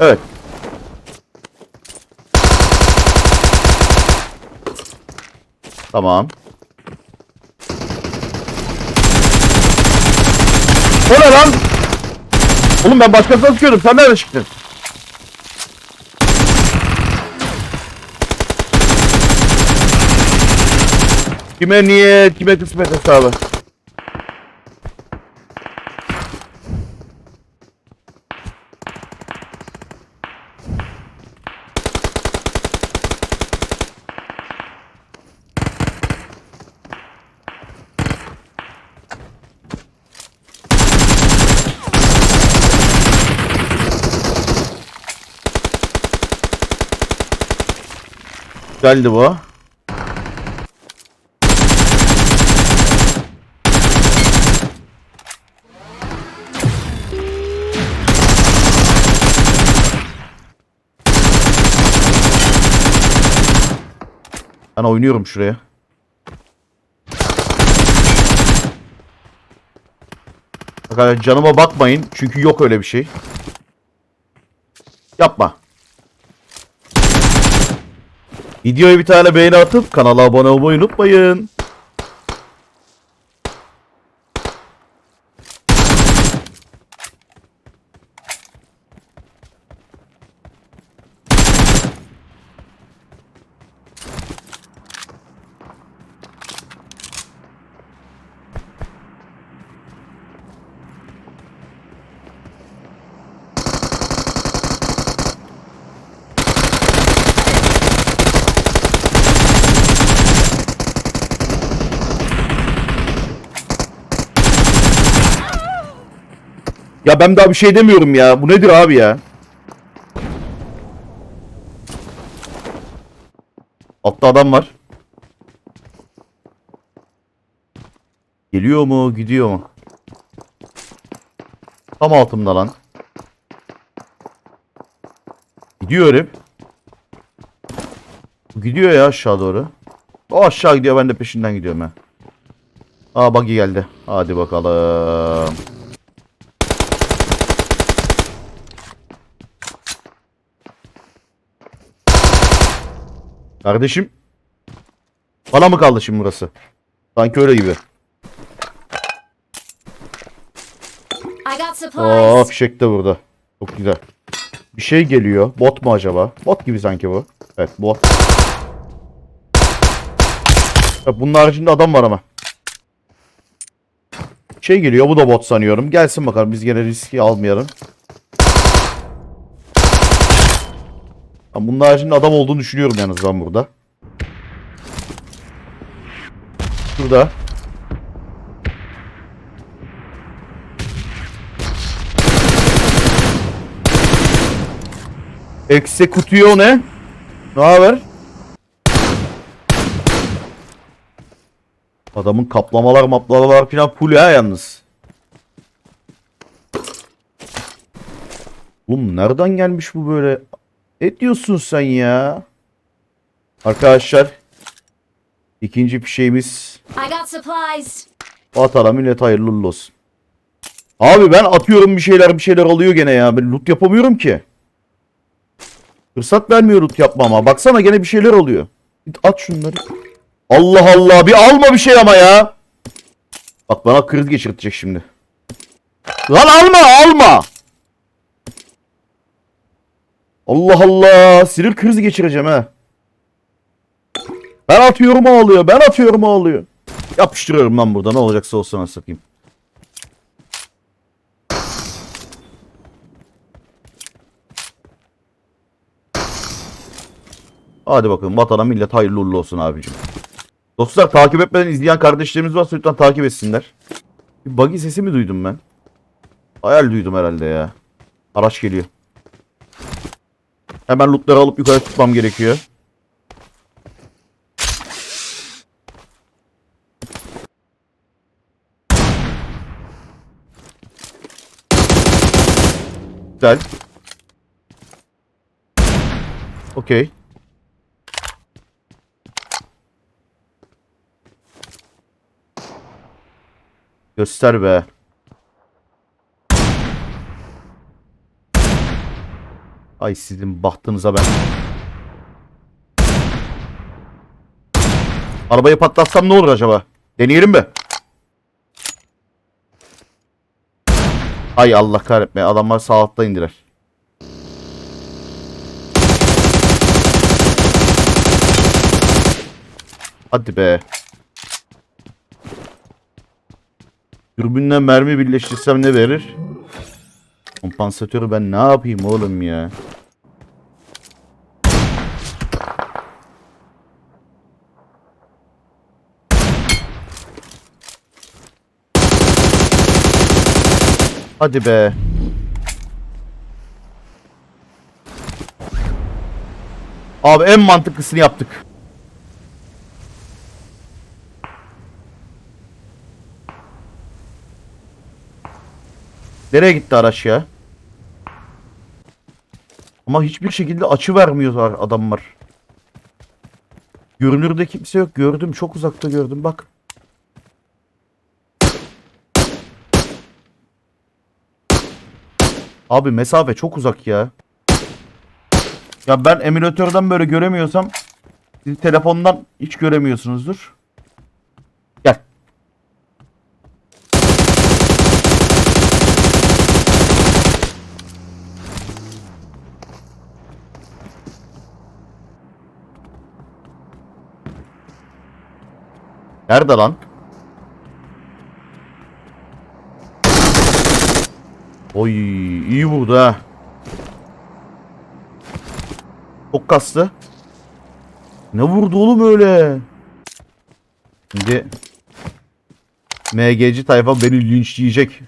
Evet. Tamam. O ne lan? Oğlum ben başkasına sıkıyordum. Sen nereden çıktın? Kime niyet, kime kısmet hesabı. Geldi bu. Ben oynuyorum şuraya. Arkadaşlar canıma bakmayın çünkü yok öyle bir şey. Yapma. Videoya bir tane beğeni atıp kanala abone olmayı unutmayın. Ya ben daha bir şey demiyorum ya. Bu nedir abi ya? Altta adam var. Geliyor mu? Gidiyor mu? Tam altımda lan. Gidiyor herif. Gidiyor ya aşağı doğru. O aşağı gidiyor ben de peşinden gidiyorum ha. Aa buggy geldi. Hadi bakalım. Kardeşim. Bana mı kaldı şimdi burası? Sanki öyle gibi. Aa fişek de burada. Çok güzel. Bir şey geliyor. Bot mu acaba? Bot gibi sanki bu. Evet bot. Ya bunun haricinde adam var ama. Şey geliyor bu da bot sanıyorum. Gelsin bakalım biz gene riski almayalım. Ya bunun haricinde adam olduğunu düşünüyorum yalnız ben burada. Şurada. Executio ne? Ne haber? Adamın kaplamalar maplamalar falan full ya yalnız. Oğlum nereden gelmiş bu böyle? Ne diyorsun sen ya? Arkadaşlar. ikinci supplies. Atala millet hayırlı olsun. Abi ben atıyorum bir şeyler bir şeyler alıyor gene ya. Ben loot yapamıyorum ki. Fırsat vermiyor loot yapmama. Baksana gene bir şeyler oluyor. Git at şunları. Allah Allah bir alma bir şey ama ya. Bak bana kriz geçirtecek şimdi. Lan alma alma. Allah Allah. Sinir krizi geçireceğim ha. Ben atıyorum ağlıyor. Ben atıyorum ağlıyor. Yapıştırıyorum ben burada. Ne olacaksa olsun satayım. Hadi bakalım vatana millet hayırlı uğurlu olsun abicim. Dostlar takip etmeden izleyen kardeşlerimiz varsa lütfen takip etsinler. Bir buggy sesi mi duydum ben? Hayal duydum herhalde ya. Araç geliyor. Hemen lootları alıp yukarı tutmam gerekiyor. Güzel. Okey. Göster be. Ay sizin bahtınıza ben. Arabayı patlatsam ne olur acaba? Deneyelim mi? Ay Allah kahretme. Adamlar sağ altta indiler. Hadi be. Dürbünle mermi birleştirsem ne verir? Kompansatörü ben ne yapayım oğlum ya? Hadi be. Abi en mantıklısını yaptık. Nereye gitti araç ya? Ama hiçbir şekilde açı vermiyorlar adamlar. Görünürde kimse yok. Gördüm. Çok uzakta gördüm. Bak. Abi mesafe çok uzak ya. Ya ben emülatörden böyle göremiyorsam telefondan hiç göremiyorsunuzdur. Nerede lan? Oy iyi vurdu ha. Çok kastı. Ne vurdu oğlum öyle? Şimdi MG'ci tayfa beni linçleyecek.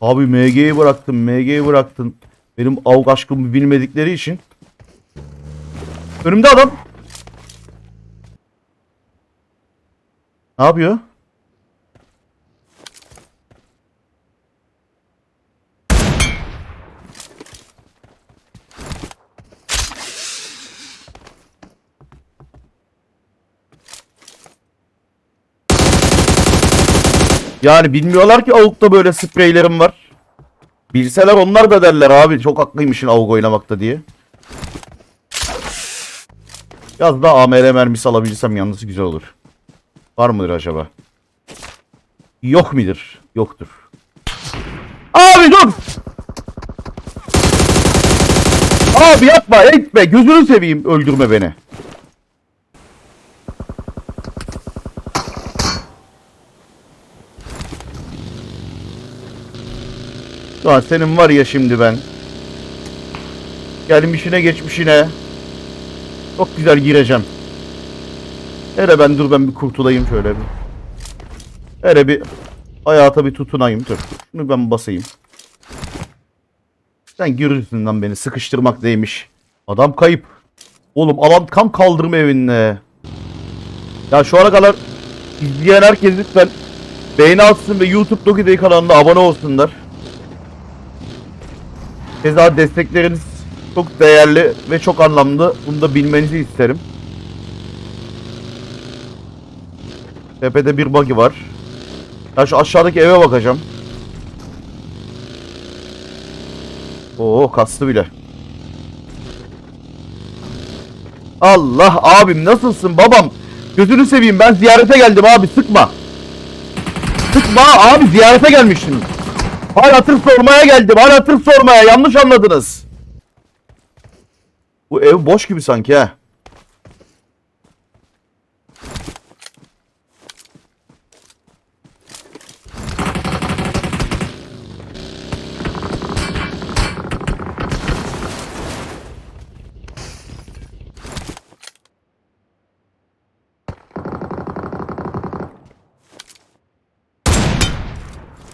Abi MG'yi bıraktın, MG'yi bıraktın. Benim avuk aşkımı bilmedikleri için. Önümde adam. Ne yapıyor? Yani bilmiyorlar ki avukta böyle spreylerim var. Bilseler onlar da derler abi çok haklıymışsın avuk oynamakta diye. Biraz daha AMR mermisi alabilsem yalnız güzel olur. Var mıdır acaba? Yok midir? Yoktur. Abi dur! Abi yapma etme gözünü seveyim öldürme beni. Lan senin var ya şimdi ben. Gelmişine geçmişine. Çok güzel gireceğim. Hele ben dur ben bir kurtulayım şöyle bir. Hele bir hayata bir tutunayım dur. Şunu ben basayım. Sen görürsün lan beni sıkıştırmak neymiş. Adam kayıp. Oğlum alan kam kaldırma evinde. Ya şu ana kadar izleyen herkes lütfen beğeni atsın ve YouTube Dogi kanalına abone olsunlar. Keza destekleriniz çok değerli ve çok anlamlı. Bunu da bilmenizi isterim. Tepede bir buggy var. Ya şu aşağıdaki eve bakacağım. Oo kastı bile. Allah abim nasılsın babam? Gözünü seveyim ben ziyarete geldim abi sıkma. Sıkma abi ziyarete gelmiştim. Hal hatır sormaya geldim. Hal hatır sormaya. Yanlış anladınız. Bu ev boş gibi sanki ha.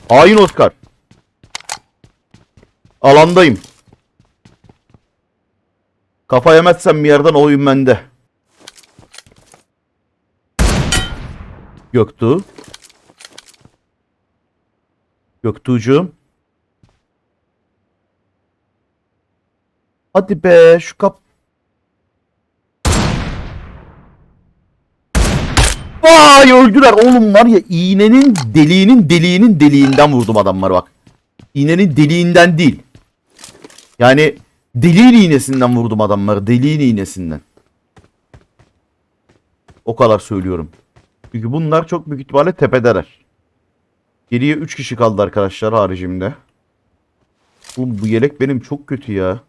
Hain Oscar. Alandayım. Kafa yemezsem bir yerden oyun bende. Göktuğ. Göktuğcuğum. Hadi be şu kap. Vay öldüler oğlum var ya iğnenin deliğinin deliğinin deliğinden vurdum adamları bak. İğnenin deliğinden değil. Yani Deliğin iğnesinden vurdum adamları. Deliğin iğnesinden. O kadar söylüyorum. Çünkü bunlar çok büyük ihtimalle tepedeler. Geriye 3 kişi kaldı arkadaşlar haricimde. Oğlum bu yelek benim çok kötü ya.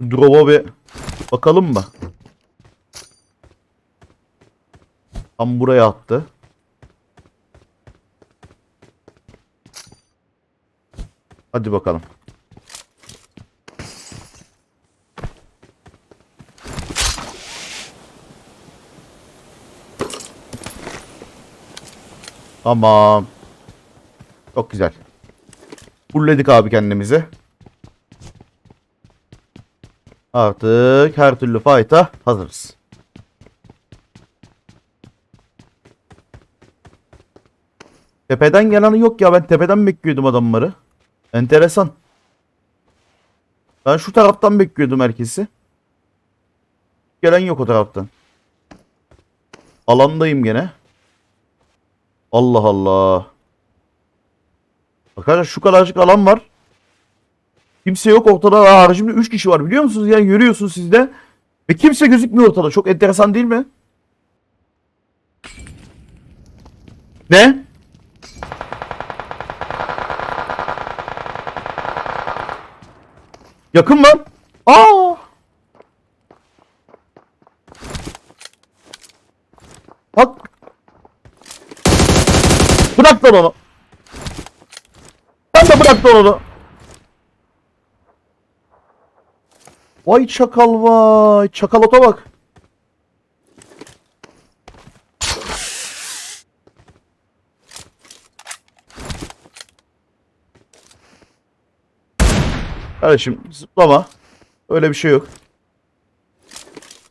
Drop'a bir bakalım mı? Tam buraya attı. Hadi bakalım. Tamam. Çok güzel. Fullledik abi kendimizi. Artık her türlü fight'a hazırız. Tepeden gelen yok ya ben tepeden bekliyordum adamları. Enteresan. Ben şu taraftan bekliyordum herkesi. Gelen yok o taraftan. Alandayım gene. Allah Allah. Arkadaşlar şu kadarcık alan var. Kimse yok ortada. Haricimde 3 kişi var biliyor musunuz? Yani görüyorsunuz siz de. Ve kimse gözükmüyor ortada. Çok enteresan değil mi? Ne? Yakın mı? Aa! Bak. Bırak lan onu. Ben de bırak lan onu. Vay çakal vay. Çakalota bak. Kardeşim zıplama. Öyle bir şey yok.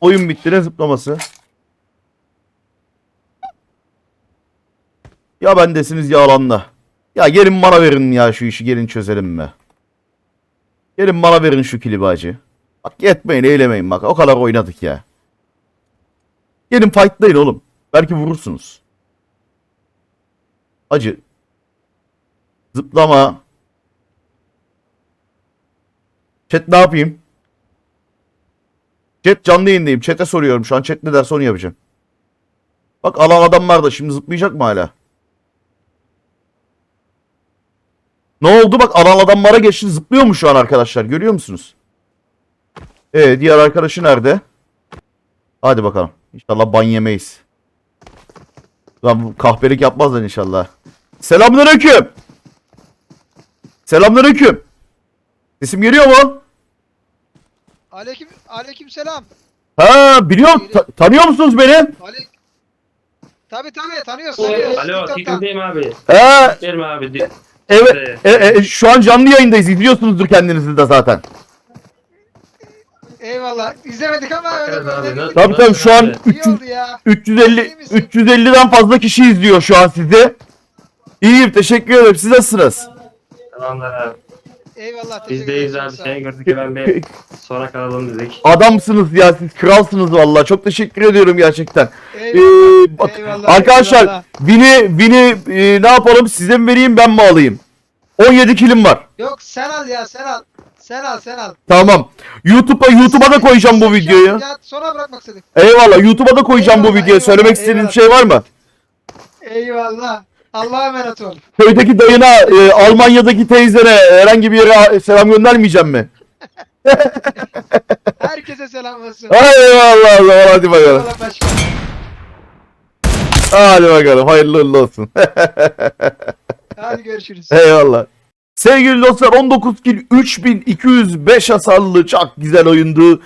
Oyun bitti ne zıplaması. Ya bendesiniz ya alanda. Ya gelin bana verin ya şu işi gelin çözelim be. Gelin bana verin şu kilibacı. Bak yetmeyin eylemeyin bak o kadar oynadık ya. Gelin fightlayın oğlum. Belki vurursunuz. Acı. Zıplama. Chat ne yapayım? Chat canlı yayındayım. Chat'e soruyorum. Şu an chat ne derse onu yapacağım. Bak alan adamlar da şimdi zıplayacak mı hala? Ne oldu? Bak alan adamlara geçti. Zıplıyor mu şu an arkadaşlar? Görüyor musunuz? Ee, diğer arkadaşı nerede? Hadi bakalım. İnşallah ban yemeyiz. Lan kahpelik yapmazlar inşallah. Selamünaleyküm. Selamünaleyküm. Sesim geliyor mu? Aleyküm aleyküm selam. Ha biliyorum. Ta- tanıyor musunuz beni? Aleyk Tabi tabi tanıyoruz tanıyoruz. Alo, TikTok'tan. Abi. Ha Verme abi. di- evet. E, e, şu an canlı yayındayız. İzliyorsunuzdur kendinizi de zaten. Eyvallah. İzlemedik ama öyle Bakarız abi, böyle. nasıl- Tabii tabii şu an abi? İyi 300 oldu ya. 350 İyi misin? 350'den fazla kişi izliyor şu an sizi. İyiyim teşekkür ederim. Siz nasılsınız? Tamamdır abi. Eyvallah. teşekkür Biz abi. sağ ol. Seni gördük hemen bir sonra kalalım dedik. Adamsınız ya siz kralsınız vallahi. Çok teşekkür ediyorum gerçekten. Ee, Eyvallah. bak, eyvallah, arkadaşlar eyvallah. Vini Vini e, ne yapalım? Size mi vereyim ben mi alayım? 17 kilim var. Yok sen al ya sen al. Sen al sen al. Tamam. YouTube'a YouTube'a da koyacağım bu videoyu. Ya sonra bırakmak istedik. Eyvallah. YouTube'a da koyacağım bu Eyvallah, videoyu. Söylemek eyvallah, istediğiniz bir eyvallah. şey var mı? Eyvallah. Allah'a emanet ol. Köydeki dayına, e, Almanya'daki teyzene herhangi bir yere selam göndermeyeceğim mi? Herkese selam olsun. Eyvallah Allah hadi bakalım. Eyvallah başkanım. Hadi bakalım. Hayırlı uğurlu olsun. Hadi görüşürüz. Eyvallah. Sevgili dostlar 19 kill 3205 hasarlı çok güzel oyundu.